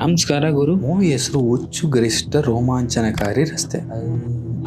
ನಮಸ್ಕಾರ ಗುರು ಮೂವಿ ಹೆಸರು ಹುಚ್ಚು ಗರಿಷ್ಠ ರೋಮಾಂಚನಕಾರಿ ರಸ್ತೆ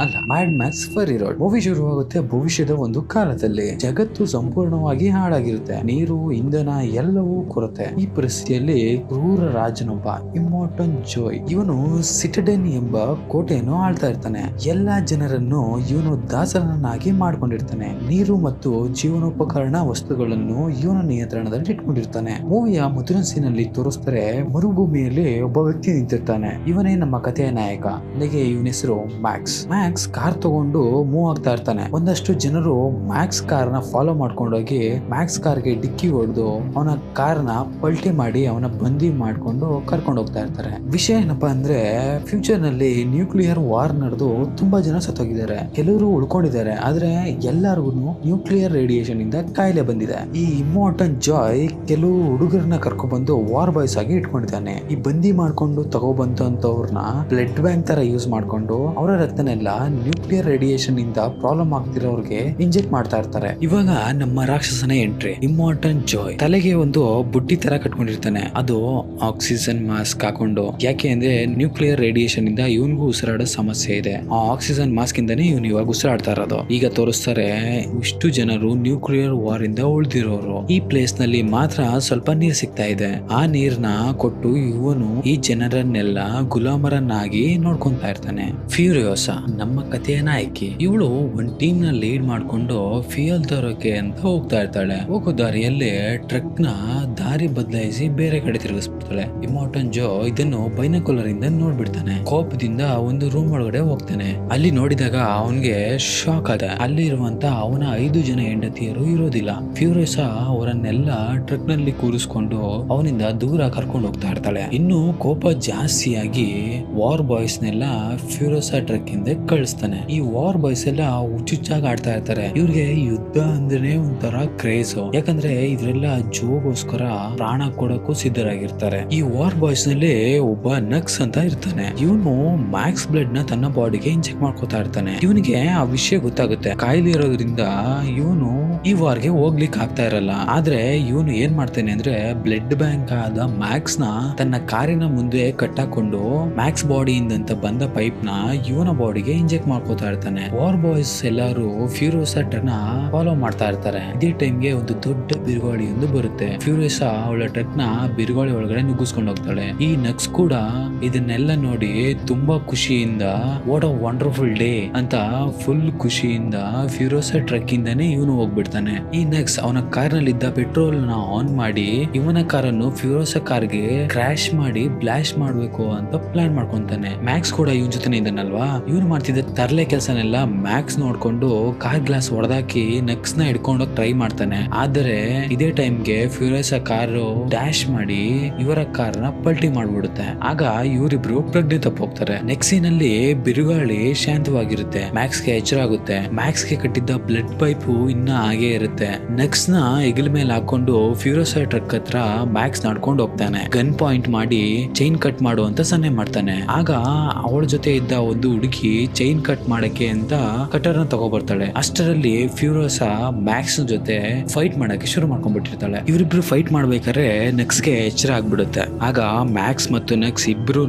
ಅಲ್ಲ Mad Max Fury Road movie ಶುರುವಾಗುತ್ತೆ ಭವಿಷ್ಯದ ಒಂದು ಕಾಲದಲ್ಲಿ. ಜಗತ್ತು ಸಂಪೂರ್ಣವಾಗಿ ಹಾಳಾಗಿರುತ್ತೆ. ನೀರು, ಇಂಧನ ಎಲ್ಲವೂ ಕೊರತೆ. ಈ ಪರಿಸ್ಥಿತಿಯಲ್ಲಿ ಕ್ರೂರ ರಾಜನೊಬ್ಬ ಇಮೋರ್ಟನ್ ಜೋಯ್ ಇವನು ಸಿಟಡೆನ್ ಎಂಬ ಕೋಟೆಯನ್ನು ಆಳ್ತಾ ಇರ್ತಾನೆ. ಎಲ್ಲಾ ಜನರನ್ನು ಇವನು ದಾಸರನ್ನಾಗಿ ಮಾಡ್ಕೊಂಡಿರ್ತಾನೆ. ನೀರು ಮತ್ತು ಜೀವನೋಪಕರಣ ವಸ್ತುಗಳನ್ನು ಇವನ ನಿಯಂತ್ರಣದಲ್ಲಿ ಇಟ್ಕೊಂಡಿರ್ತಾನೆ. ಮೂವಿಯ ಸೀನ್ ಸೀನಲ್ಲಿ ತೋರಿಸ್ತಾರೆ, ಮರುಭೂಮಿಯಲ್ಲಿ ಒಬ್ಬ ವ್ಯಕ್ತಿ ನಿಂತಿರ್ತಾನೆ. ಇವನೇ ನಮ್ಮ ಕಥೆಯ ನಾಯಕ. ನನಗೆ ಇವನ ಹೆಸರು ಮ್ಯಾಕ್ಸ್ ಮ್ಯಾಕ್ಸ್ ಕಾರ್ ತಗೊಂಡು ಮೂವ್ ಆಗ್ತಾ ಇರ್ತಾನೆ. ಒಂದಷ್ಟು ಜನರು ಮ್ಯಾಕ್ಸ್ ಕಾರ್ನ ಫಾಲೋ ಮಾಡ್ಕೊಂಡೋಗಿ ಮ್ಯಾಕ್ಸ್ ಕಾರ್ಗೆ ಡಿಕ್ಕಿ ಹೊಡೆದು ಅವನ ಕಾರ್ನ ಪಲ್ಟಿ ಮಾಡಿ ಅವನ ಬಂದಿ ಮಾಡ್ಕೊಂಡು ಕರ್ಕೊಂಡು ಹೋಗ್ತಾ ಇರ್ತಾರೆ. ವಿಷಯ ಏನಪ್ಪಾ ಅಂದ್ರೆ ಫ್ಯೂಚರ್ನಲ್ಲಿ ನ್ಯೂಕ್ಲಿಯರ್ ವಾರ್ ನಡೆದು ತುಂಬಾ ಜನ ಸತ್ತೋಗಿದ್ದಾರೆ. ಕೆಲವರು ಉಳ್ಕೊಂಡಿದ್ದಾರೆ. ಆದ್ರೆ ಎಲ್ಲರಿಗೂ ನ್ಯೂಕ್ಲಿಯರ್ ರೇಡಿಯೇಷನ್ ಇಂದ ಕಾಯಿಲೆ ಬಂದಿದೆ. ಈ ಇಮ್ಮೋಟನ್ ಜಾಯ್ ಕೆಲವು ಹುಡುಗರನ್ನ ಕರ್ಕೊಂಡ್ಬಂದು ವಾರ್ ಬಾಯ್ಸ್ ಆಗಿ ಇಟ್ಕೊಂಡಿದ್ದಾನೆ. ಈ ಬಂದಿ ಮಾಡ್ಕೊಂಡು ತಗೋಬಂತವ್ರನ್ನ ಬ್ಲಡ್ ಬ್ಯಾಂಕ್ ತರ ಯೂಸ್ ಮಾಡ್ಕೊಂಡು ಅವರ ರಕ್ತನೆಲ್ಲ ನ್ಯೂಕ್ಲಿಯರ್ ರೇಡಿಯೇಷನ್ ಇಂದ ಪ್ರಾಬ್ಲಮ್ ಆಗ್ತಿರೋರ್ಗೆ ಇಂಜೆಕ್ಟ್ ಮಾಡ್ತಾ ಇರ್ತಾರೆ. ಇವಾಗ ನಮ್ಮ ರಾಕ್ಷಸನ ಎಂಟ್ರಿ ಇಂಪಾರ್ಟೆಂಟ್ ಜಾಯ್ ತಲೆಗೆ ಒಂದು ಬುಟ್ಟಿ ತರ ಕಟ್ಕೊಂಡಿರ್ತಾನೆ. ಅದು ಆಕ್ಸಿಜನ್ ಮಾಸ್ಕ್ ಹಾಕೊಂಡು. ಯಾಕೆ ಅಂದ್ರೆ ನ್ಯೂಕ್ಲಿಯರ್ ರೇಡಿಯೇಷನ್ ಇಂದ ಇವನ್ಗೂ ಉಸಿರಾಡೋ ಸಮಸ್ಯೆ ಇದೆ. ಆ ಆಕ್ಸಿಜನ್ ಮಾಸ್ಕ್ ಇಂದಾನೆ ಇವನು ಇವಾಗ ಉಸಿರಾಡ್ತಾ ಇರೋದು. ಈಗ ತೋರಿಸ್ತಾರೆ ಇಷ್ಟು ಜನರು ನ್ಯೂಕ್ಲಿಯರ್ ವಾರ್ ಇಂದ ಉಳಿದಿರೋರು. ಈ ಪ್ಲೇಸ್ನಲ್ಲಿ ಮಾತ್ರ ಸ್ವಲ್ಪ ನೀರ್ ಸಿಗ್ತಾ ಇದೆ. ಆ ನೀರ್ನ ಕೊಟ್ಟು ಇವನು ಈ ಜನರನ್ನೆಲ್ಲ ಗುಲಾಮರನ್ನಾಗಿ ನೋಡ್ಕೊಂತಾ ಇರ್ತಾನೆ. ಫ್ಯೂರಿಯೋಸ ನಮ್ಮ ಕಥೆಯ ನಾಯಕಿ ಇವಳು ಒಂದ್ ಟೀಮ್ನ ಲೀಡ್ ಮಾಡ್ಕೊಂಡು ಫಿಯಲ್ ತರೋಕೆ ಅಂತ ಹೋಗ್ತಾ ಇರ್ತಾಳೆ. ಹೋಗೋ ದಾರಿಯಲ್ಲಿ ಟ್ರಕ್ನ ದಾರಿ ಬದಲಾಯಿಸಿ ಬೇರೆ ಕಡೆ ತಿರುಗಿಸ್ಬಿಡ್ತಾಳೆ. ಇಮೋಟನ್ ಜೋ ಇದನ್ನು ಬೈನಕುಲರ್ ಇಂದ ನೋಡ್ಬಿಡ್ತಾನೆ. ಕೋಪದಿಂದ ಒಂದು ರೂಮ್ ಒಳಗಡೆ ಹೋಗ್ತಾನೆ. ಅಲ್ಲಿ ನೋಡಿದಾಗ ಅವನ್ಗೆ ಶಾಕ್ ಆದ ಅಲ್ಲಿರುವಂತ ಅವನ ಐದು ಜನ ಹೆಂಡತಿಯರು ಇರೋದಿಲ್ಲ. ಫ್ಯೂರಿಯಸ ಅವರನ್ನೆಲ್ಲ ಟ್ರಕ್ನಲ್ಲಿ ಕೂರಿಸ್ಕೊಂಡು ಅವನಿಂದ ದೂರ ಕರ್ಕೊಂಡು ಹೋಗ್ತಾ ಇರ್ತಾಳೆ. ಇನ್ನು ಕೋಪ ಜಾಸ್ತಿಯಾಗಿ ವಾರ್ ಬಾಯ್ಸ್ ನೆಲ್ಲ ಫ್ಯೂರೋಸ ಟ್ರಕ್ ಹಿಂದೆ ಕಳಿಸ್ತಾನೆ. ಈ ವಾರ್ ಬಾಯ್ಸ್ ಎಲ್ಲ ಹುಚ್ಚುಚ್ಚಾಗಿ ಆಡ್ತಾ ಇರ್ತಾರೆ. ಇವ್ರಿಗೆ ಯುದ್ಧ ಅಂದ್ರೆ ಒಂಥರ ಕ್ರೇಜ್ ಯಾಕಂದ್ರೆ ಇದ್ರೆಲ್ಲ ಜೋಗೋಸ್ಕರ ಪ್ರಾಣ ಕೊಡಕ್ಕೂ ಸಿದ್ಧರಾಗಿರ್ತಾರೆ. ಈ ವಾರ್ ಬಾಯ್ಸ್ನಲ್ಲಿ ಒಬ್ಬ ನಕ್ಸ್ ಅಂತ ಇರ್ತಾನೆ. ಇವನು ಮ್ಯಾಕ್ಸ್ ಬ್ಲಡ್ನ ತನ್ನ ಬಾಡಿಗೆ ಇಂಜೆಕ್ಟ್ ಮಾಡ್ಕೋತಾ ಇರ್ತಾನೆ. ಇವನಿಗೆ ಆ ವಿಷಯ ಗೊತ್ತಾಗುತ್ತೆ. ಕಾಯಿಲೆ ಇರೋದ್ರಿಂದ ಇವನು ಈ ವಾರ್ಗೆ ಹೋಗ್ಲಿಕ್ಕೆ ಆಗ್ತಾ ಇರಲ್ಲ. ಆದ್ರೆ ಇವನು ಏನ್ ಮಾಡ್ತಾನೆ ಅಂದ್ರೆ ಬ್ಲಡ್ ಬ್ಯಾಂಕ್ ಆದ ಮ್ಯಾಕ್ಸ್ನ ತನ್ನ ಕಾರಿನ ಮುಂದೆ ಕಟ್ಟಾಕೊಂಡು ಮ್ಯಾಕ್ಸ್ ಬಾಡಿಯಿಂದ ಬಂದ ಪೈಪ್ನ ಇವನ ಬಾಡಿಗೆ ಇಂಜೆಕ್ಟ್ ಮಾಡ್ಕೋತಾ ಇರ್ತಾನೆ. ವಾರ್ ಬಾಯ್ಸ್ ಎಲ್ಲಾರು ಫ್ಯೂರಿಯಸ್ನ ಫಾಲೋ ಮಾಡ್ತಾ ಇರ್ತಾರೆ. ಇದೇ ಟೈಮ್ಗೆ ಒಂದು ದೊಡ್ಡ ಬಿರುಗಾಳಿ ಒಂದು ಬರುತ್ತೆ. ಫ್ಯೂರಿಯಸ್ ಅವಳ ಟ್ರಕ್ನ ಬಿರುಗಾಳಿ ಒಳಗಡೆ ನುಗ್ಗಿಸ್ಕೊಂಡು ಹೋಗ್ತಾಳೆ. ಈ ನಕ್ಸ್ ಕೂಡ ಇದನ್ನೆಲ್ಲ ನೋಡಿ ತುಂಬಾ ಖುಷಿಯಿಂದ ವಾಟ್ ಅ ವಂಡರ್ಫುಲ್ ಡೇ ಅಂತ ಫುಲ್ ಖುಷಿಯಿಂದ ಫ್ಯೂರೋಸಾ ಟ್ರಕ್ ಇಂದಾನೆ ಇವನು ಹೋಗ್ಬಿಡ್ತಾನೆ. ಈ ನೆಕ್ಸ್ ಅವನ ಕಾರ್ನಲ್ಲಿ ಇದ್ದ ಪೆಟ್ರೋಲ್ನ ಆನ್ ಮಾಡಿ ಇವನ ಕಾರನ್ನು ಫ್ಯೂರೋಸ ಕಾರ್ಗೆ ಕ್ರಾಶ್ ಮಾಡಿ ಬ್ಲಾಶ್ ಮಾಡ್ಬೇಕು ಅಂತ ಪ್ಲಾನ್ ಮಾಡ್ಕೊಂತಾನೆ. ಮ್ಯಾಕ್ಸ್ ಕೂಡ ಇವನ್ ಜೊತೆ ಇದ್ದಾನಲ್ವಾ? ಇವ್ರು ಮಾಡ್ತಿದ್ದ ತರ್ಲೆ ಕೆಲಸನೆಲ್ಲ ಮ್ಯಾಕ್ಸ್ ನೋಡ್ಕೊಂಡು ಕಾರ್ ಗ್ಲಾಸ್ ಹೊಡೆದಾಕಿ ನೆಕ್ಸ್ನ ಹಿಡ್ಕೊಂಡು ಟ್ರೈ ಮಾಡ್ತಾನೆ. ಆದರೆ ಇದೇ ಟೈಮ್ಗೆ ಫ್ಯೂರಿಯಸ್ ಕಾರು ಡ್ಯಾಶ್ ಮಾಡಿ ಇವರ ಕಾರ್ನ ಪಲ್ಟಿ ಮಾಡ್ಬಿಡುತ್ತೆ. ಆಗ ಇವರಿಬ್ರು ಪ್ರಜ್ಞೆ ತಪ್ಪೋಗ್ತಾರೆ ಅಲ್ಲಿ ಬಿರುಗಾಳಿ ಶಾಂತವಾಗಿರುತ್ತೆ. ಮ್ಯಾಕ್ಸ್ಗೆ ಎಚ್ಚರ ಆಗುತ್ತೆ ಮ್ಯಾಕ್ಸ್ಗೆ ಕಟ್ಟಿದ್ದ ಬ್ಲಡ್ ಪೈಪ್ ಇನ್ನ ಹಾಗೆ ಇರುತ್ತೆ. ನೆಕ್ಸ್ನ ಹೆಗಲ್ ಮೇಲೆ ಹಾಕೊಂಡು ಫ್ಯೂರಿಯಸ್ ಟ್ರಕ್ ಹತ್ರ ಮ್ಯಾಕ್ಸ್ ನಡ್ಕೊಂಡು ಹೋಗ್ತಾನೆ. ಗನ್ ಪಾಯಿಂಟ್ ಮಾಡಿ ಚೈನ್ ಕಟ್ ಮಾಡು ಅಂತ ಸನ್ನೆ ಮಾಡ್ತಾನೆ. ಆಗ ಅವಳ ಜೊತೆ ಇದ್ದ ಒಂದು ಹುಡುಗಿ ಚೈನ್ ಕಟ್ ಮಾಡಕ್ಕೆ ಅಂತ ಕಟರ್ನ ತಗೋಬರ್ತಾಳೆ. ಅಷ್ಟರಲ್ಲಿ ಫ್ಯೂರೋಸ ಮ್ಯಾಕ್ಸ್ ಜೊತೆ ಫೈಟ್ ಮಾಡಕ್ಕೆ ಶುರು ಮಾಡ್ಕೊಂಡ್ಬಿಟ್ಟಿರ್ತಾಳೆ. ಇವರಿಬ್ರು ಫೈಟ್ ಮಾಡ್ಬೇಕಾದ್ರೆ ನೆಕ್ಸ್ಗೆ ಎಚ್ಚರ ಆಗ್ಬಿಡುತ್ತೆ. ಆಗ ಮ್ಯಾಕ್ಸ್ ಮತ್ತು ನೆಕ್ಸ್ ಇಬ್ರು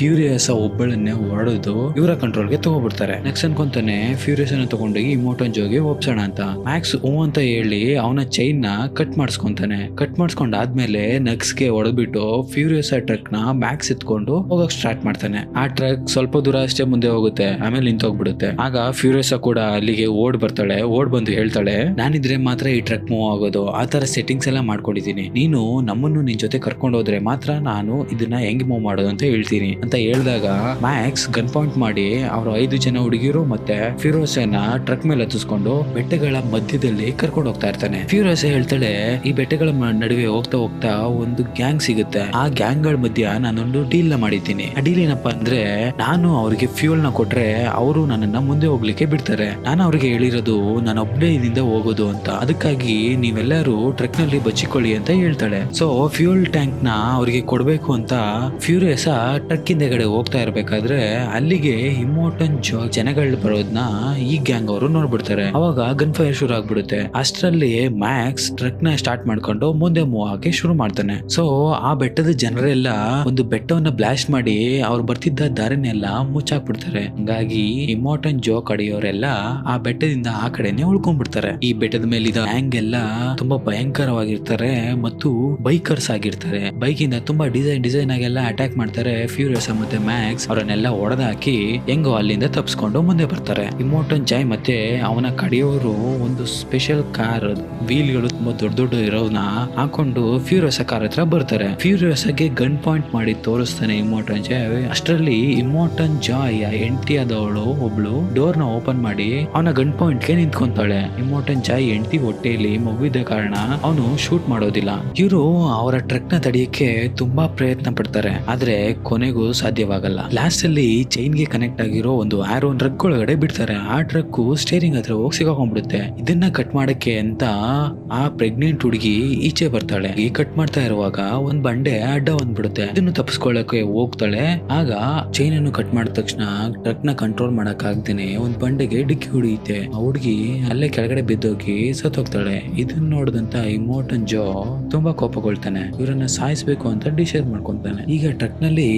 ಫ್ಯೂರಿಯಸ್ ಒಬ್ಬಳನ್ನೇ ಹೊಡೆದು ಇವರ ಕಂಟ್ರೋಲ್ಗೆ ತಗೋಬಿಡ್ತಾರೆ ನಕ್ಸ್ ಅನ್ಕೊಂತಾನೆ ಫ್ಯೂರಿಯಸ್ ಅನ್ನ ತಗೊಂಡೋಗಿ ಇಮೋಟನ್ ಜೋಗೆ ಒಪ್ಸೋಣ ಅಂತ. ಮ್ಯಾಕ್ಸ್ ಅಂತ ಹೇಳಿ ಅವನ ಚೈನ್ನ ಕಟ್ ಮಾಡಿಸ್ಕೊಂತಾನೆ. ಕಟ್ ಮಾಡಿಸ್ಕೊಂಡಾದ್ಮೇಲೆ ನಕ್ಸ್ಗೆ ಹೊಡೆದ್ಬಿಟ್ಟು ಫ್ಯೂರಿಯಸ್ ಟ್ರಕ್ನ ಮ್ಯಾಕ್ಸ್ ಎತ್ಕೊಂಡು ಹೋಗಕ್ ಸ್ಟಾರ್ಟ್ ಮಾಡ್ತಾನೆ. ಆ ಟ್ರಕ್ ಸ್ವಲ್ಪ ದೂರ ಅಷ್ಟೇ ಮುಂದೆ ಹೋಗುತ್ತೆ, ಆಮೇಲೆ ನಿಂತೋಗ್ಬಿಡುತ್ತೆ. ಆಗ ಫ್ಯೂರಿಯಸ್ ಕೂಡ ಅಲ್ಲಿಗೆ ಓಡ್ ಬರ್ತಾಳೆ, ಓಡ್ ಬಂದು ಹೇಳ್ತಾಳೆ, ನಾನಿದ್ರೆ ಮಾತ್ರ ಈ ಟ್ರಕ್ ಮೂವ್ ಆಗೋದು. ಆ ತರ ಸೆಟ್ಟಿಂಗ್ಸ್ ಎಲ್ಲ ಮಾಡ್ಕೊಂಡಿದ್ದೀನಿ. ನೀನು ನಮ್ಮನ್ನು ನಿನ್ ಜೊತೆ ಕರ್ಕೊಂಡು ಹೋದ್ರೆ ಮಾತ್ರ ನಾನು ಇದನ್ನ ಹೆಂಗ್ ಮೂವ್ ಮಾಡೋದು ಅಂತ ಹೇಳ್ತೀನಿ. ಅಂತ ಹೇಳಿದಾಗ ಮ್ಯಾಕ್ಸ್ ಗನ್ ಪಾಯಿಂಟ್ ಮಾಡಿ ಅವ್ರ ಐದು ಜನ ಹುಡುಗಿರು ಮತ್ತೆ ಫಿರೋಸನ ಟ್ರಕ್ ಮೇಲೆ ಹತ್ತಿಸ್ಕೊಂಡು ಬೆಟ್ಟಗಳ ಮಧ್ಯದಲ್ಲಿ ಕರ್ಕೊಂಡು ಹೋಗ್ತಾ ಇರ್ತಾನೆ. ಫ್ಯೂರಸ್ ಹೇಳ್ತಾಳೆ, ಈ ಬೆಟ್ಟಗಳ ನಡುವೆ ಹೋಗ್ತಾ ಹೋಗ್ತಾ ಒಂದು ಗ್ಯಾಂಗ್ ಸಿಗುತ್ತೆ. ಆ ಗ್ಯಾಂಗ್ಗಳ ಮಧ್ಯ ನಾನೊಂದು ಡೀಲ್ನ ಮಾಡಿದ್ದೀನಿ. ಆ ಡೀಲ್ ಏನಪ್ಪಾ ಅಂದ್ರೆ, ನಾನು ಅವ್ರಿಗೆ ಫ್ಯೂಲ್ನ ಕೊಟ್ರೆ ಅವರು ನನ್ನನ್ನ ಮುಂದೆ ಹೋಗ್ಲಿಕ್ಕೆ ಬಿಡ್ತಾರೆ. ನಾನು ಅವ್ರಿಗೆ ಹೇಳಿರೋದು, ನಾನು ಒಬ್ಬನೇ ಇದರಿಂದ ಹೋಗೋದು ಅಂತ. ಅದಕ್ಕಾಗಿ ನೀವೆಲ್ಲರೂ ಟ್ರಕ್ನಲ್ಲಿ ಬಚ್ಚಿಕೊಳ್ಳಿ ಅಂತ ಹೇಳ್ತಾಳೆ. ಸೊ ಫ್ಯೂಲ್ ಟ್ಯಾಂಕ್ನ ಅವ್ರಿಗೆ ಕೊಡ್ಬೇಕು ಅಂತ ಫ್ಯೂರಿಯಸ್ ಟ್ರಕ್ ಹಿಂದೆಗಡೆ ಹೋಗ್ತಾ ಇರ್ಬೇಕಾದ್ರೆ, ಅಲ್ಲಿಗೆ ಇಮೋಟನ್ ಜನಗಳು ಬರೋದ್ನ ಈ ಗ್ಯಾಂಗ್ ಅವರು ನೋಡ್ಬಿಡ್ತಾರೆ. ಅವಾಗ ಗನ್ ಫೈರ್ ಶುರು ಆಗ್ಬಿಡುತ್ತೆ. ಇರುತ್ತೆ. ಅಷ್ಟರಲ್ಲಿ ಮ್ಯಾಕ್ಸ್ ಟ್ರಕ್ನ ಸ್ಟಾರ್ಟ್ ಮಾಡ್ಕೊಂಡು ಮುಂದೆ ಮೂವ್ ಆಗಿ ಶುರು ಮಾಡ್ತಾನೆ. ಸೊ ಆ ಬೆಟ್ಟದ ಜನರೆಲ್ಲ ಒಂದು ಬೆಟ್ಟವನ್ನ ಬ್ಲಾಸ್ಟ್ ಮಾಡಿ ಅವ್ರು ಬರ್ತಿದ್ದ ದಾರಿನೆಲ್ಲ ಮುಚ್ಚಾಕ್ಬಿಡ್ತಾರೆ. ಹಂಗಾಗಿ ಇಂಪಾರ್ಟೆಂಟ್ ಜೋ ಕಡೆಯವರೆಲ್ಲ ಆ ಬೆಟ್ಟದಿಂದ ಆ ಕಡೆನೆ ಉಳ್ಕೊಂಡ್ಬಿಡ್ತಾರೆ. ಈ ಬೆಟ್ಟದ ಮೇಲಿದ ಗ್ಯಾಂಗ್ ಎಲ್ಲ ತುಂಬಾ ಭಯಂಕರವಾಗಿರ್ತಾರೆ ಮತ್ತು ಬೈಕರ್ಸ್ ಆಗಿರ್ತಾರೆ. ಬೈಕ್ ಇಂದ ತುಂಬಾ ಡಿಸೈನ್ ಡಿಸೈನ್ ಆಗೆಲ್ಲ ಅಟ್ಯಾಕ್ ಮಾಡ್ತಾರೆ ಫ್ಯೂರಿಯಸ್ ಮತ್ತೆ ಮ್ಯಾಕ್ಸ್ ಅವರನ್ನೆಲ್ಲ ಹೊಡೆದಾಕಿ ಹೆಂಗೋ ಅಲ್ಲಿಂದ ತಪ್ಸ್ಕೊಂಡು ಮುಂದೆ ಬರ್ತಾರೆ. ಇಮೋಟನ್ ಜಾಯ್ ಮತ್ತೆ ಅವನ ಕಡೆಯವರು ಒಂದು ಸ್ಪೆಷಲ್ ಕಾರ್ ವೀಲ್ಗಳು ತುಂಬಾ ದೊಡ್ಡ ದೊಡ್ಡ ಇರೋನ ಹಾಕೊಂಡು ಫ್ಯೂರಿಯಸ್ ಕಾರ್ ಹತ್ರ ಬರ್ತಾರೆ. ಫ್ಯೂರಿಯಸ್ಗೆ ಗನ್ ಪಾಯಿಂಟ್ ಮಾಡಿ ತೋರಿಸ್ತಾನೆ ಇಮೋಟನ್ ಜಾಯ್ ಅಷ್ಟರಲ್ಲಿ ಇಮೋಟನ್ ಜಾಯ್ ಎಂಟಿ ಆದವಳು ಒಬ್ಳು ಡೋರ್ನ ಓಪನ್ ಮಾಡಿ ಅವನ ಗನ್ ಪಾಯಿಂಟ್ಗೆ ನಿಂತ್ಕೊಂತಾಳೆ. ಇಮೋಟನ್ ಜಾಯ್ ಎಂಟಿ ಹೊಟ್ಟೆಯಲ್ಲಿ ಮಗುವಿದ್ದ ಕಾರಣ ಅವನು ಶೂಟ್ ಮಾಡೋದಿಲ್ಲ. ಇವರು ಅವರ ಟ್ರಕ್ನ ತಡೆಯಕ್ಕೆ ತುಂಬಾ ಪ್ರಯತ್ನ ಪಡ್ತಾರೆ. ಆದ್ರೆ ಕೊನೆಗೂ ಸಾಧ್ಯವಾಗಲ್ಲ. ಲಾಸ್ಟ್ ಅಲ್ಲಿ ಚೈನ್ಗೆ ಕನೆಕ್ಟ್ ಆಗಿರೋ ಒಂದು ಆರೋ ಟ್ರಕ್ ಒಳಗಡೆ ಬಿಡ್ತಾರೆ. ಆ ಟ್ರಕ್ ಸ್ಟೇರಿಂಗ್ ಹತ್ರ ಹೋಗಿ ಸಿಗಾಕೊಂಡ್ಬಿಡುತ್ತೆ ಇದನ್ನ ಕಟ್ ಮಾಡಕ್ಕೆ ಅಂತ ಆ ಪ್ರೆಗ್ನೆಂಟ್ ಹುಡುಗಿ ಈಚೆ ಬರ್ತಾಳೆ. ಈ ಕಟ್ ಮಾಡ್ತಾ ಇರುವಾಗ ಒಂದ್ ಬಂಡೆ ಅಡ್ಡ ಬಂದ್ಬಿಡುತ್ತೆ. ಇದನ್ನು ತಪ್ಪಿಸ್ಕೊಳ್ಳಕ್ಕೆ ಹೋಗ್ತಾಳೆ. ಆಗ ಚೈನ್ ಅನ್ನು ಕಟ್ ಮಾಡಿದ ತಕ್ಷಣ ಟ್ರಕ್ನ ಕಂಟ್ರೋಲ್ ಮಾಡಕ್ ಆಗ್ದೇನೆ ಒಂದ್ ಬಂಡೆಗೆ ಡಿಕ್ಕಿ ಹೊಡಿಯುತ್ತೆ. ಆ ಹುಡುಗಿ ಅಲ್ಲೇ ಕೆಳಗಡೆ ಬಿದ್ದೋಗಿ ಸತ್ತೋಗ್ತಾಳೆ. ಇದನ್ನ ನೋಡಿದಂತ ಇಮೋಟನ್ ಜೋ ತುಂಬಾ ಕೋಪಗೊಳ್ತಾನೆ. ಇವರನ್ನ ಸಾಯಿಸ್ಬೇಕು ಅಂತ ಡಿಸೈಡ್ ಮಾಡ್ಕೊಂತಾನೆ. ಈಗ ಟ್ರಕ್ನಲ್ಲಿ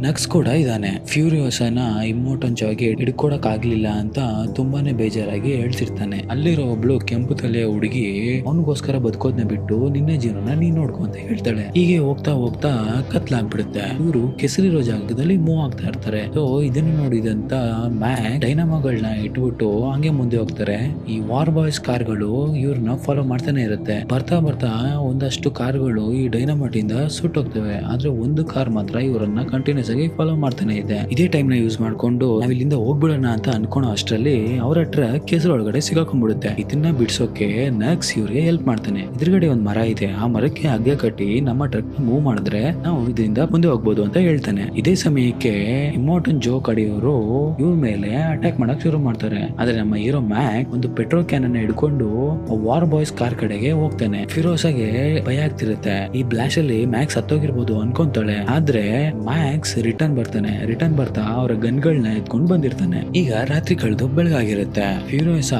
ನಕ್ಸ್ ಕೂಡ ಇದ್ದಾನೆ. ಫ್ಯೂರಿಯೋಸನ ಇಮೋಟನ್ ಜೋಗೆ ಹಿಡ್ಕೊಡಕ್ ಆಗ್ಲಿಲ್ಲ ಅಂತ ತುಂಬಾನೇ ಬೇಜಾರಾಗಿ ಹೇಳ್ತಿರ್ತಾನೆ. ಅಲ್ಲಿರೋ ಒಬ್ಳು ಕೆಂಪು ತಲೆಯ ಹುಡುಗಿ, ಅವನಿಗೋಸ್ಕರ ಬದುಕೋದ್ನ ಬಿಟ್ಟು ನಿನ್ನ ಜೀವನ ನೀನ್ ನೋಡ್ಕೊ ಅಂತ ಹೇಳ್ತಾಳೆ. ಹೀಗೆ ಹೋಗ್ತಾ ಹೋಗ್ತಾ ಕತ್ಲಾಗ್ಬಿಡುತ್ತೆ. ಇವರು ಕೆಸರಿರೋ ಜಾಗದಲ್ಲಿ ಮೂವ್ ಆಗ್ತಾ ಇರ್ತಾರೆ. ಸೊ ಇದನ್ನು ನೋಡಿದಂತ ಮ್ಯಾಕ್ ಡೈನಾಮೋಗಳನ್ನ ಇಟ್ಬಿಟ್ಟು ಹಂಗೆ ಮುಂದೆ ಹೋಗ್ತಾರೆ. ಈ ವಾರ್ ಬಾಯ್ಸ್ ಕಾರ್ಗಳು ಇವ್ರನ್ನ ಫಾಲೋ ಮಾಡ್ತಾನೆ ಇರುತ್ತೆ. ಬರ್ತಾ ಬರ್ತಾ ಒಂದಷ್ಟು ಕಾರ್ಗಳು ಈ ಡೈನಾಮಟ್ ಇಂದ ಸುಟ್ಟೋಗ್ತವೆ. ಆದ್ರೆ ಒಂದು ಕಾರ್ ಮಾತ್ರ ಇವರನ್ನ ಕಂಟಿನ್ಯೂಸ್ ಆಗಿ ಫಾಲೋ ಮಾಡ್ತಾನೆ ಇದೆ. ಇದೇ ಟೈಮ್ನ ಯೂಸ್ ಮಾಡ್ಕೊಂಡು ನಾವ್ ಇಲ್ಲಿಂದ ಹೋಗ್ಬಿಡೋಣ ಅಂತ ಅನ್ಕೊಳೋ ಅಷ್ಟರಲ್ಲಿ ಅವ್ರ ಹತ್ರ ಕೆಸರು ಒಳಗಡೆ ಸಿಗಾಕೊಂಡ್ಬಿಡುತ್ತೆ. ಇದನ್ನ ಬಿಡ್ಸೋಕೆ ನಕ್ಸ್ ಇವ್ರಿಗೆ ಹೆಲ್ಪ್ ಮಾಡ್ತಾನೆ. ಎದುರುಗಡೆ ಒಂದು ಮರ ಇದೆ. ಆ ಮರಕ್ಕೆ ಹಗ್ಗ ಕಟ್ಟಿ ನಮ್ಮ ಟ್ರಕ್ ಮೂವ್ ಮಾಡಿದ್ರೆ ನಾವು ಇದರಿಂದ ಮುಂದೆ ಹೋಗ್ಬೋದು ಅಂತ ಹೇಳ್ತಾನೆ. ಇದೇ ಸಮಯಕ್ಕೆ ಇಮೋಟನ್ ಜೋ ಕಡೆಯವರು ಇವ್ರ ಮೇಲೆ ಅಟ್ಯಾಕ್ ಮಾಡಕ್ ಶುರು ಮಾಡ್ತಾರೆ. ಆದ್ರೆ ನಮ್ಮ ಹೀರೋ ಮ್ಯಾಕ್ ಒಂದು ಪೆಟ್ರೋಲ್ ಕ್ಯಾನ್ ಅನ್ನ ಹಿಡ್ಕೊಂಡು ವಾರ್ ಬಾಯ್ಸ್ ಕಾರ್ ಕಡೆಗೆ ಹೋಗ್ತಾನೆ. ಫಿರೋಸಾಗೆ ಭಯ ಆಗ್ತಿರುತ್ತೆ. ಈ ಬ್ಲಾಶ್ ಅಲ್ಲಿ ಮ್ಯಾಕ್ಸ್ ಹತ್ತೋಗಿರ್ಬೋದು ಅನ್ಕೊಂತಾಳೆ. ಆದ್ರೆ ಮ್ಯಾಕ್ಸ್ ರಿಟರ್ನ್ ಬರ್ತಾನೆ. ರಿಟರ್ನ್ ಬರ್ತಾ ಅವರ ಗನ್ ಗನ್ಗಳನ್ನ ಎತ್ಕೊಂಡು ಬಂದಿರ್ತಾನೆ. ಈಗ ರಾತ್ರಿ ಕಳೆದು ಬೆಳಗಾಗಿರುತ್ತೆ. ಫಿರೋಸ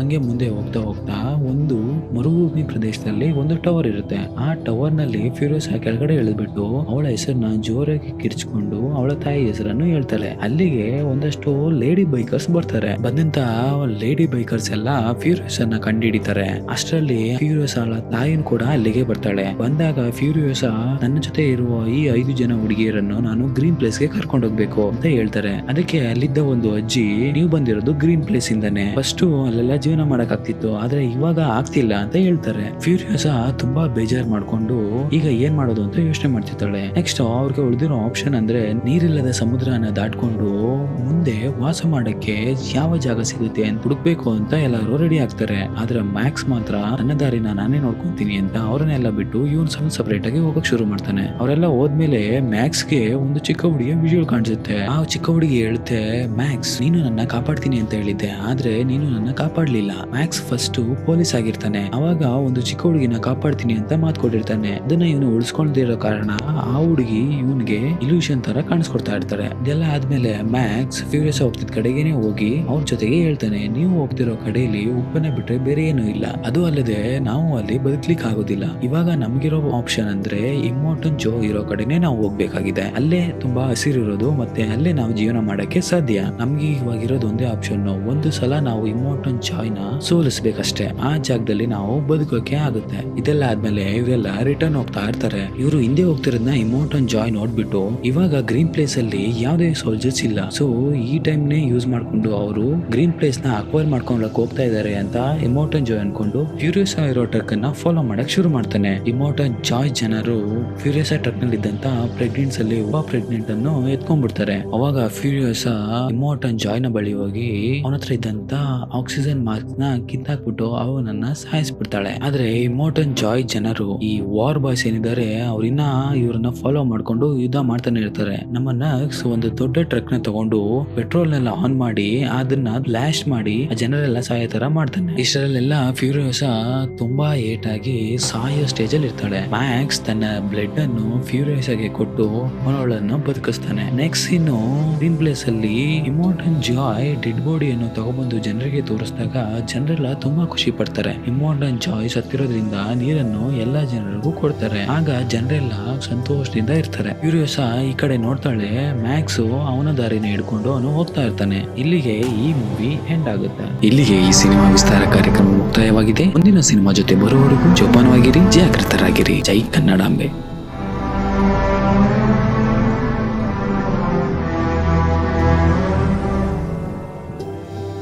ಹಂಗೆ ಮುಂದೆ ಹೋಗ್ತಾ ಹೋಗ್ತಾ ಒಂದು ಮರುಭೂಮಿ ಪ್ರದೇಶದಲ್ಲಿ ಒಂದು ಟವರ್ ಇರುತ್ತೆ. ಆ ಟವರ್ನಲ್ಲಿ ಫ್ಯೂರಿಯಸ್ ಕೆಳಗಡೆ ಇಳಿದ್ಬಿಟ್ಟು ಅವಳ ಹೆಸರನ್ನ ಜೋರಾಗಿ ಕಿರ್ಚ್ಕೊಂಡು ಅವಳ ತಾಯಿ ಹೆಸರನ್ನು ಹೇಳ್ತಾಳೆ. ಅಲ್ಲಿಗೆ ಒಂದಷ್ಟು ಲೇಡಿ ಬೈಕರ್ಸ್ ಬರ್ತಾರೆ. ಬಂದಂತ ಲೇಡಿ ಬೈಕರ್ಸ್ ಎಲ್ಲ ಫ್ಯೂರಿಯಸ್ ಅನ್ನ ಕಂಡುಹಿಡಿತಾರೆ ಅಷ್ಟರಲ್ಲಿ ಫ್ಯೂರಿಯಸ್ ಅವಳ ತಾಯಿನ ಕೂಡ ಅಲ್ಲಿಗೆ ಬರ್ತಾಳೆ. ಬಂದಾಗ ಫ್ಯೂರಿಯಸ್ ನನ್ನ ಜೊತೆ ಇರುವ ಈ ಐದು ಜನ ಹುಡುಗಿಯರನ್ನು ನಾನು ಗ್ರೀನ್ ಪ್ಲೇಸ್ಗೆ ಕರ್ಕೊಂಡು ಹೋಗ್ಬೇಕು ಅಂತ ಹೇಳ್ತಾರೆ. ಅದಕ್ಕೆ ಅಲ್ಲಿದ್ದ ಒಂದು ಅಜ್ಜಿ, ನೀವು ಬಂದಿರೋದು ಗ್ರೀನ್ ಪ್ಲೇಸ್ ಇಂದಾನೆ. ಫಸ್ಟ್ ಅಲ್ಲೆಲ್ಲ ಜೀವನ ಮಾಡಕ್ ಆಗ್ತಿತ್ತು ಆದ್ರೆ ಇವಾಗ ಆಗ್ತಿಲ್ಲ ಅಂತ ಹೇಳ್ತಾರೆ. ಫ್ಯೂರಿಯಸ್ ತುಂಬಾ ಬೇಜಾರ್ ಮಾಡ್ಕೊಂಡು ಈಗ ಏನ್ ಮಾಡೋದು ಅಂತ ಯೋಚನೆ ಮಾಡ್ತಿರ್ತಾಳೆ ನೆಕ್ಸ್ಟ್ ಅವ್ರಿಗೆ ಉಳಿದಿರೋ ಆಪ್ಷನ್ ಅಂದ್ರೆ ನೀರಿಲ್ಲದ ಸಮುದ್ರನ ದಾಟ್ಕೊಂಡು ಮುಂದೆ ವಾಸ ಮಾಡಕ್ಕೆ ಯಾವ ಜಾಗ ಸಿಗುತ್ತೆ ಅಂತ ಹುಡುಕ್ಬೇಕು ಅಂತ ಎಲ್ಲರೂ ರೆಡಿ ಆಗ್ತಾರೆ. ಆದ್ರೆ ಮ್ಯಾಕ್ಸ್ ಮಾತ್ರ ನನ್ನ ದಾರಿನ ನಾನೇ ನೋಡ್ಕೊಂತೀನಿ ಅಂತ ಅವರನ್ನೆಲ್ಲ ಬಿಟ್ಟು ಇವನ್ ಸಮ ಸಪರೇಟ್ ಆಗಿ ಹೋಗಕ್ ಶುರು ಮಾಡ್ತಾನೆ. ಅವರೆಲ್ಲ ಹೋದ್ಮೇಲೆ ಮ್ಯಾಕ್ಸ್ಗೆ ಒಂದು ಚಿಕ್ಕ ಹುಡುಗಿಯ ವಿಜುವಲ್ ಕಾಣಿಸುತ್ತೆ. ಆ ಚಿಕ್ಕ ಹುಡುಗಿ ಹೇಳುತ್ತೆ ಮ್ಯಾಕ್ಸ್ ನೀನು ನನ್ನ ಕಾಪಾಡ್ತೀನಿ ಅಂತ ಹೇಳಿದ್ದೆ, ಆದ್ರೆ ನೀನು ನನ್ನ ಕಾಪಾಡ್ಲಿಲ್ಲ. ಮ್ಯಾಕ್ಸ್ ಫಸ್ಟ್ ಪೊಲೀಸ್ ಆಗಿರ್ತಾನೆ. ಅವಾಗ ಒಂದು ಚಿಕ್ಕ ಹುಡುಗಿನ ಕಾಪಾಡ್ತೀನಿ ಅಂತ ಮಾತು ಕೊಟ್ಟಿರ್ತಾನೆ ಅದನ್ನ ಇವನು ಉಳಿಸ್ಕೊಂಡಿರೋ ಕಾರಣ ಆ ಹುಡುಗಿ ಇವನ್ಗೆ ಇಲ್ಯೂಷನ್ ತರ ಕಾಣಿಸ್ಕೊಡ್ತಾ ಇರ್ತಾರೆ ಇದೆಲ್ಲ ಆದ್ಮೇಲೆ ಮ್ಯಾಕ್ಸ್ ಫ್ಯೂರಿಯಸ್ ಹೋಗ್ತಿದ್ ಕಡೆಗೇನೆ ಹೋಗಿ ಅವ್ರ ಜೊತೆಗೆ ಹೇಳ್ತಾನೆ, ನೀವು ಹೋಗ್ತಿರೋ ಕಡೆಯಲ್ಲಿ ಉಪ್ಪನ್ನ ಬಿಟ್ರೆ ಬೇರೆ ಏನೂ ಇಲ್ಲ. ಅದು ಅಲ್ಲದೆ ನಾವು ಅಲ್ಲಿ ಬದುಕ್ಲಿಕ್ಕೆ ಆಗೋದಿಲ್ಲ. ಇವಾಗ ನಮ್ಗಿರೋ ಆಪ್ಷನ್ ಅಂದ್ರೆ ಇಮೋಟನ್ ಜೋ ಇರೋ ಕಡೆನೆ ನಾವು ಹೋಗ್ಬೇಕಾಗಿದೆ. ಅಲ್ಲೇ ತುಂಬಾ ಹಸಿರಿರೋದು ಮತ್ತೆ ಅಲ್ಲೇ ನಾವು ಜೀವನ ಮಾಡಕ್ಕೆ ಸಾಧ್ಯ. ನಮ್ಗೆ ಇವಾಗಿರೋದು ಒಂದೇ ಆಪ್ಷನ್ ಒಂದು ಸಲ ನಾವು ಇಮೋಟನ್ ಜಾಯ್ನ ಸೋಲಿಸ್ಬೇಕಷ್ಟೇ ಆ ಜಾಗದಲ್ಲಿ ನಾವು ಬದುಕೋಕೆ ಆಗುತ್ತೆ. ಇದೆಲ್ಲ ಆದ್ಮೇಲೆ ಇವರೆಲ್ಲ ರಿಟರ್ನ್ ಹೋಗ್ತಾ ಇರ್ತಾರೆ. ಇವರು ಹಿಂದೆ ಹೋಗ್ತಿರೋದನ್ನ ಇಮೋಟನ್ ಜಾಯ್ ನೋಡ್ಬಿಟ್ಟು, ಇವಾಗ ಗ್ರೀನ್ ಪ್ಲೇಸ್ ಅಲ್ಲಿ ಯಾವ್ದೇ ಸೋಲ್ಜರ್ಸ್ ಇಲ್ಲ. ಸೊ ಈ ಟೈಮ್ ನೇ ಯೂಸ್ ಮಾಡ್ಕೊಂಡು ಅವರು ಗ್ರೀನ್ ಪ್ಲೇಸ್ನ ಅಕ್ವೈರ್ ಮಾಡ್ಕೊಂಡ್ಲಕ್ ಹೋಗ್ತಾ ಇದಾರೆ ಅಂತ ಇಮೋಟನ್ ಜಾಯ್ ಅನ್ಕೊಂಡು ಫ್ಯೂರಿಯಸ್ ಆಗಿರೋ ಟ್ರಕ್ ಅನ್ನ ಫಾಲೋ ಮಾಡಕ್ ಶುರು ಮಾಡ್ತಾನೆ. ಇಮೋಟನ್ ಜಾಯ್ ಜನರು ಫ್ಯೂರಿಯಸ್ ಟ್ರಕ್ನಲ್ಲಿ ಇದ್ದಂತ ಪ್ರೆಗ್ನೆಂಟ್ಸ್ ಅಲ್ಲಿ ಒಬ್ಬ ಪ್ರೆಗ್ನೆಂಟ್ ಅನ್ನು ಎತ್ಕೊಂಡ್ಬಿಡ್ತಾರೆ. ಅವಾಗ ಫ್ಯೂರಿಯಸ್ ಇಮೋಟನ್ ಜಾಯ್ನ ಬಳಿ ಹೋಗಿ ಅವನತ್ರ ಇದ್ದಂತ ಆಕ್ಸಿಜನ್ ಮಾಸ್ಕ್ನ ಕಿತ್ತಾಕ್ಬಿಟ್ಟು ಅವನನ್ನ ಸಾಯಿಸ್ಬಿಡ್ತಾಳೆ. ಆದ್ರೆ ಇಮೋಟನ್ ಜಾಯ್ ಜನರು ಈ ವಾರ್ ಬಾಯ್ಸ್ ಏನಿದ್ದಾರೆ ಅವರಿನ್ನ ಇವ್ರನ್ನ ಫಾಲೋ ಮಾಡ್ಕೊಂಡು ಯುದ್ಧ ಮಾಡ್ತಾನೆ ಇರ್ತಾರೆ. ನಮ್ಮ ನಕ್ಸ್ ಒಂದು ದೊಡ್ಡ ಟ್ರಕ್ನ ತಗೊಂಡು ಪೆಟ್ರೋಲ್ ನೆಲ್ಲ ಆನ್ ಮಾಡಿ ಅದನ್ನ ಲ್ಯಾಶ್ ಮಾಡಿ ಆ ಜನರೆಲ್ಲ ಸಾಯೋ ತರ ಮಾಡ್ತಾನೆ. ಇಷ್ಟರಲ್ಲೆಲ್ಲ ಫ್ಯೂರಿಯಸ್ ತುಂಬಾ ಏಟ್ ಆಗಿ ಸಾಯೋ ಸ್ಟೇಜ್ ಅಲ್ಲಿ ಇರ್ತಾಳೆ. ಮ್ಯಾಕ್ಸ್ ತನ್ನ ಬ್ಲಡ್ ಅನ್ನು ಫ್ಯೂರಿಯಸ್ ಆಗಿ ಕೊಟ್ಟು ಮನೋಳನ್ನ ಬದುಕಿಸ್ತಾನೆ. ನೆಕ್ಸ್ಟ್ ಇನ್ನು ಪ್ಲೇಸ್ ಅಲ್ಲಿ ಇಮೋಟನ್ ಜಾಯ್ ಡೆಡ್ ಬಾಡಿಯನ್ನು ತಗೊಬಂದು ಜನರಿಗೆ ತೋರಿಸಿದಾಗ, ಜನರೆಲ್ಲ ತುಂಬಾ ಖುಷಿ ಪಡ್ತಾರೆ. ಇಂಪಾರ್ಟೆಂಟ್ ಜಾಯ್ ಹತ್ತಿರೋದ್ರಿಂದ ನೀರನ್ನು ಎಲ್ಲಾ ಜನರಿಗೂ ಕೊಡ್ತಾರೆ. ಆಗ ಜನರೆಲ್ಲ ಸಂತೋಷದಿಂದ ಇರ್ತಾರೆ. ಯೂರಿಯಸ ಈ ಕಡೆ ನೋಡ್ತಾಳೆ ಮ್ಯಾಕ್ಸ್ ಅವನ ದಾರಿನ ಹಿಡ್ಕೊಂಡು ಅವನು ಹೋಗ್ತಾ ಇರ್ತಾನೆ. ಇಲ್ಲಿಗೆ ಈ ಮೂವಿ ಎಂಡ್ ಆಗುತ್ತೆ. ಇಲ್ಲಿಗೆ ಈ ಸಿನಿಮಾ ವಿಸ್ತಾರ ಕಾರ್ಯಕ್ರಮ ಮುಕ್ತಾಯವಾಗಿದೆ. ಮುಂದಿನ ಸಿನಿಮಾ ಜೊತೆ ಬರುವವರೆಗೂ ಜೋಪಾನವಾಗಿರಿ ಜಾಗೃತರಾಗಿರಿ ಜೈ ಕನ್ನಡಾಂಬೆ